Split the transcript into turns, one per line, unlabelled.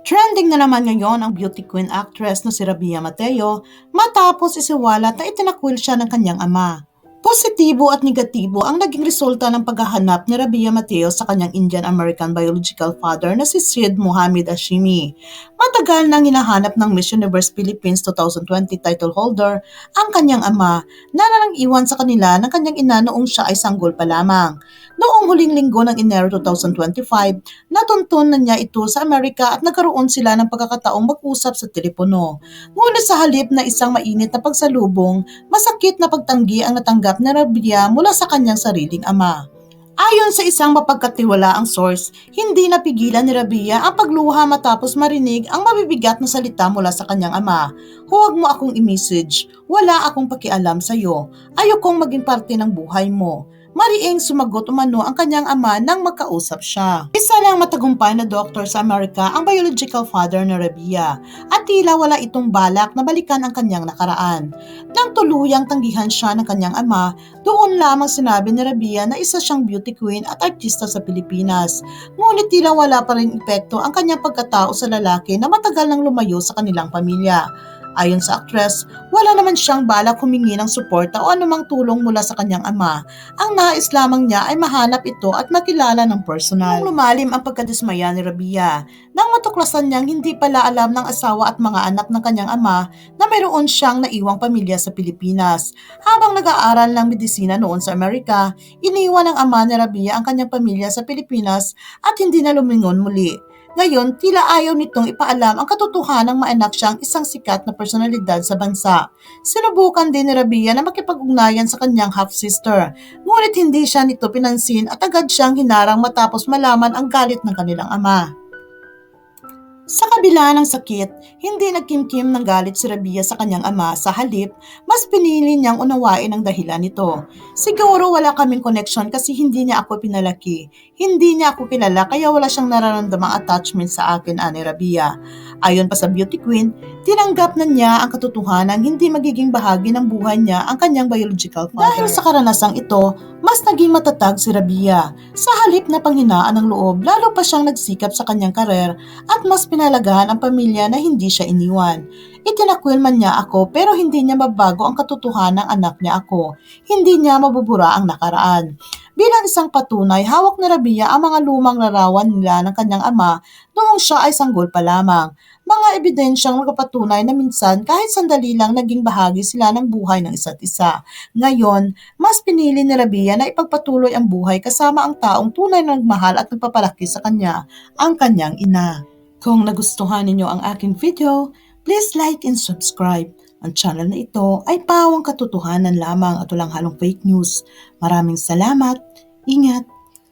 Trending na naman ngayon ang beauty queen actress na si Rabia Mateo matapos isiwalat na itinakwil siya ng kanyang ama. Positibo at negatibo ang naging resulta ng paghahanap ni Rabia Mateo sa kanyang Indian-American biological father na si Sid Mohammed Hashimi. Matagal nang hinahanap ng Miss Universe Philippines 2020 title holder ang kanyang ama na nang iwan sa kanila ng kanyang ina noong siya ay sanggol pa lamang. Noong huling linggo ng Enero 2025, natuntun na niya ito sa Amerika at nagkaroon sila ng pagkakataong mag-usap sa telepono. Ngunit sa halip na isang mainit na pagsalubong, masakit na pagtanggi ang natanggap na Rabia mula sa kanyang sariling ama. Ayon sa isang mapagkatiwalaang source, hindi napigilan ni Rabia ang pagluha matapos marinig ang mabibigat na salita mula sa kanyang ama. Huwag mo akong i-message. Wala akong pakialam sa iyo. Ayokong maging parte ng buhay mo. Mariing sumagot umano ang kanyang ama nang magkausap siya. Isa lang matagumpay na doktor sa Amerika ang biological father ni Rabia at tila wala itong balak na balikan ang kanyang nakaraan. Nang tuluyang tanggihan siya ng kanyang ama, doon lamang sinabi ni Rabia na isa siyang beauty queen at artista sa Pilipinas. Ngunit tila wala pa rin epekto ang kanyang pagkatao sa lalaki na matagal nang lumayo sa kanilang pamilya. Ayon sa actress, wala naman siyang balak humingi ng suporta o anumang tulong mula sa kanyang ama. Ang nais lamang niya ay mahanap ito at makilala ng personal. Nung lumalim ang pagkadismaya ni Rabia, nang matuklasan niyang hindi pala alam ng asawa at mga anak ng kanyang ama na mayroon siyang naiwang pamilya sa Pilipinas. Habang nag-aaral ng medisina noon sa Amerika, iniwan ng ama ni Rabia ang kanyang pamilya sa Pilipinas at hindi na lumingon muli. Ngayon, tila ayaw nitong ipaalam ang katotohanang maanak siyang isang sikat na personalidad sa bansa. Sinubukan din ni Rabia na makipag-ugnayan sa kanyang half-sister, ngunit hindi siya nito pinansin at agad siyang hinarang matapos malaman ang galit ng kanilang ama. Sa kabila ng sakit, hindi nagkimkim ng galit si Rabia sa kanyang ama. Sa halip, mas pinili niyang unawain ang dahilan nito. Siguro wala kaming connection kasi hindi niya ako pinalaki. Hindi niya ako kilala kaya wala siyang nararamdamang attachment sa akin, ani Rabia. Ayon pa sa beauty queen, tinanggap na niya ang katotohanan hindi magiging bahagi ng buhay niya ang kanyang biological father. Dahil sa karanasang ito, mas naging matatag si Rabia. Sa halip na panghinaan ng loob, lalo pa siyang nagsikap sa kanyang karer at mas pinalagahan ang pamilya na hindi siya iniwan. Itinakwil man niya ako pero hindi niya mabago ang katotohanan ng anak niya ako. Hindi niya mabubura ang nakaraan. Bilang isang patunay, hawak ni Rabia ang mga lumang larawan nila ng kanyang ama noong siya ay sanggol pa lamang. Mga ebidensyang magpapatunay na minsan kahit sandali lang naging bahagi sila ng buhay ng isa't isa. Ngayon, mas pinili ni Rabia na ipagpatuloy ang buhay kasama ang taong tunay na nagmahal at nagpapalaki sa kanya, ang kanyang ina. Kung nagustuhan ninyo ang aking video, please like and subscribe. Ang channel na ito ay pawang katotohanan lamang at walang halong fake news. Maraming salamat. Ingat.